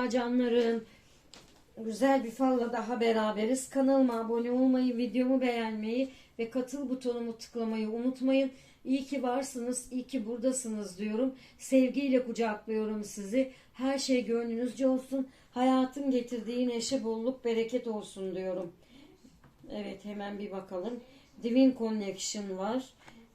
Merhaba canlarım. Güzel bir falla daha beraberiz. Kanalıma abone olmayı, videomu beğenmeyi ve katıl butonumu tıklamayı unutmayın. İyi ki varsınız, iyi ki buradasınız diyorum. Sevgiyle kucaklıyorum sizi. Her şey gönlünüzce olsun. Hayatın getirdiği neşe, bolluk, bereket olsun diyorum. Evet hemen bir bakalım. Divine Connection var.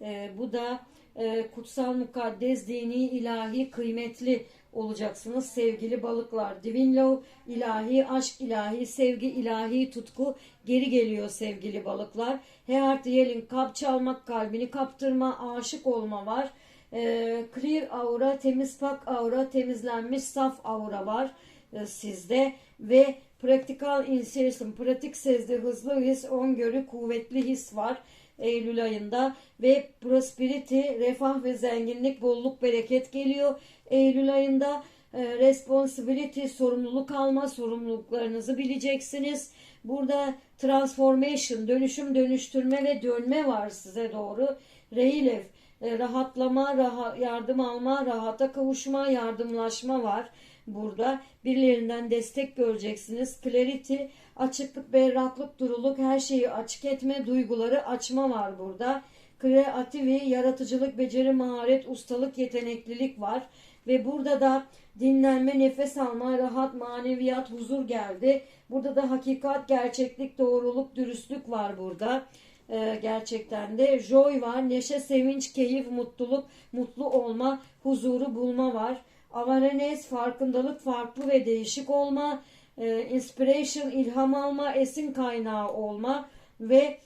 Ee, bu da e, kutsal mukaddes dini ilahi kıymetli olacaksınız sevgili balıklar. Divine Love ilahi aşk ilahi sevgi ilahi tutku geri geliyor sevgili balıklar. Heart Yelling kap çalmak kalbini kaptırma aşık olma var. Ee, clear aura temiz pak aura temizlenmiş saf aura var e, sizde ve practical insertion pratik sezdi hızlı his öngörü kuvvetli his var Eylül ayında ve prosperity refah ve zenginlik bolluk bereket geliyor. Eylül ayında e, responsibility sorumluluk alma sorumluluklarınızı bileceksiniz. Burada transformation dönüşüm dönüştürme ve dönme var size doğru. Reilef e, rahatlama, raha, yardım alma, rahata kavuşma, yardımlaşma var burada. Birilerinden destek göreceksiniz. Clarity, açıklık, berraklık, duruluk, her şeyi açık etme, duyguları açma var burada. Kreativi, yaratıcılık, beceri, maharet, ustalık, yeteneklilik var. Ve burada da dinlenme, nefes alma, rahat, maneviyat, huzur geldi. Burada da hakikat, gerçeklik, doğruluk, dürüstlük var burada. Ee, gerçekten de joy var. Neşe, sevinç, keyif, mutluluk, mutlu olma, huzuru bulma var. Awareness, farkındalık, farklı ve değişik olma. Ee, inspiration, ilham alma, esin kaynağı olma ve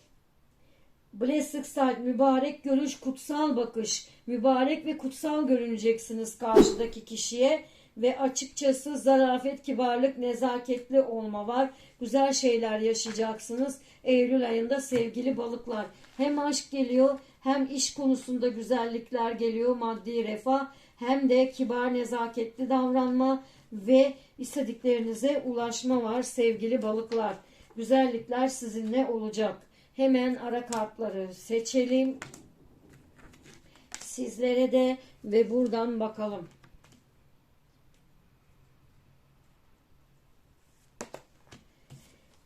Blessed sight, mübarek görüş, kutsal bakış. Mübarek ve kutsal görüneceksiniz karşıdaki kişiye. Ve açıkçası zarafet, kibarlık, nezaketli olma var. Güzel şeyler yaşayacaksınız. Eylül ayında sevgili balıklar. Hem aşk geliyor hem iş konusunda güzellikler geliyor. Maddi refah hem de kibar, nezaketli davranma ve istediklerinize ulaşma var sevgili balıklar. Güzellikler sizinle olacak. Hemen ara kartları seçelim. Sizlere de ve buradan bakalım.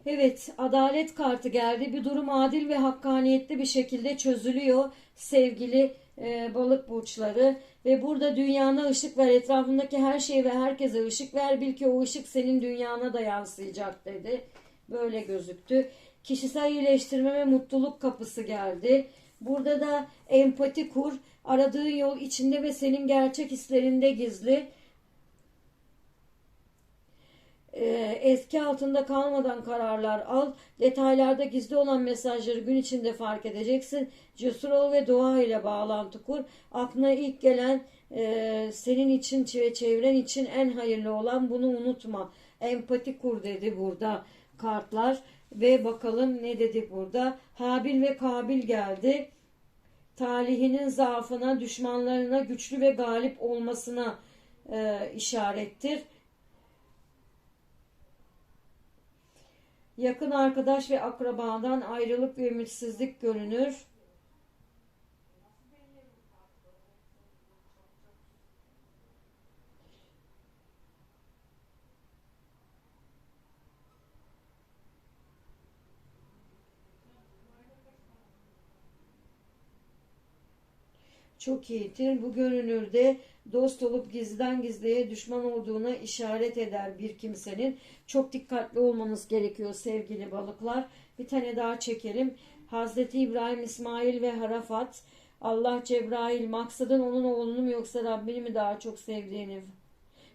Evet, adalet kartı geldi. Bir durum adil ve hakkaniyetli bir şekilde çözülüyor sevgili e, balık burçları. Ve burada dünyana ışık ver, etrafındaki her şeye ve herkese ışık ver. Bil ki o ışık senin dünyana da yansıyacak dedi. Böyle gözüktü. Kişisel iyileştirme ve mutluluk kapısı geldi. Burada da empati kur. Aradığın yol içinde ve senin gerçek hislerinde gizli. Ee, eski altında kalmadan kararlar al. Detaylarda gizli olan mesajları gün içinde fark edeceksin. Cesur ol ve doğa ile bağlantı kur. Aklına ilk gelen e, senin için ve çevren için en hayırlı olan bunu unutma. Empati kur dedi burada kartlar. Ve bakalım ne dedi burada. Habil ve Kabil geldi. Talihinin zaafına, düşmanlarına güçlü ve galip olmasına e, işarettir. Yakın arkadaş ve akrabadan ayrılık ve ümitsizlik görünür. Çok iyidir. Bu görünürde dost olup gizliden gizliye düşman olduğuna işaret eder bir kimsenin. Çok dikkatli olmanız gerekiyor sevgili balıklar. Bir tane daha çekelim. Hazreti İbrahim, İsmail ve Harafat. Allah Cebrail maksadın onun oğlunu mu yoksa Rabbini mi daha çok sevdiğini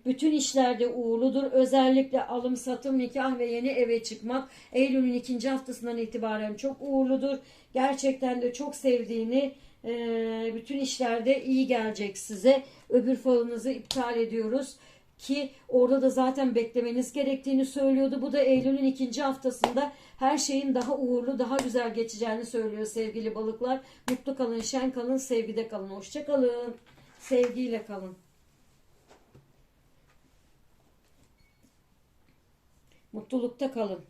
bütün işlerde uğurludur. Özellikle alım, satım, nikah ve yeni eve çıkmak Eylül'ün ikinci haftasından itibaren çok uğurludur. Gerçekten de çok sevdiğini e, bütün işlerde iyi gelecek size. Öbür falınızı iptal ediyoruz ki orada da zaten beklemeniz gerektiğini söylüyordu. Bu da Eylül'ün ikinci haftasında her şeyin daha uğurlu, daha güzel geçeceğini söylüyor sevgili balıklar. Mutlu kalın, şen kalın, sevgide kalın. Hoşça kalın. Sevgiyle kalın. Mutlulukta kalın.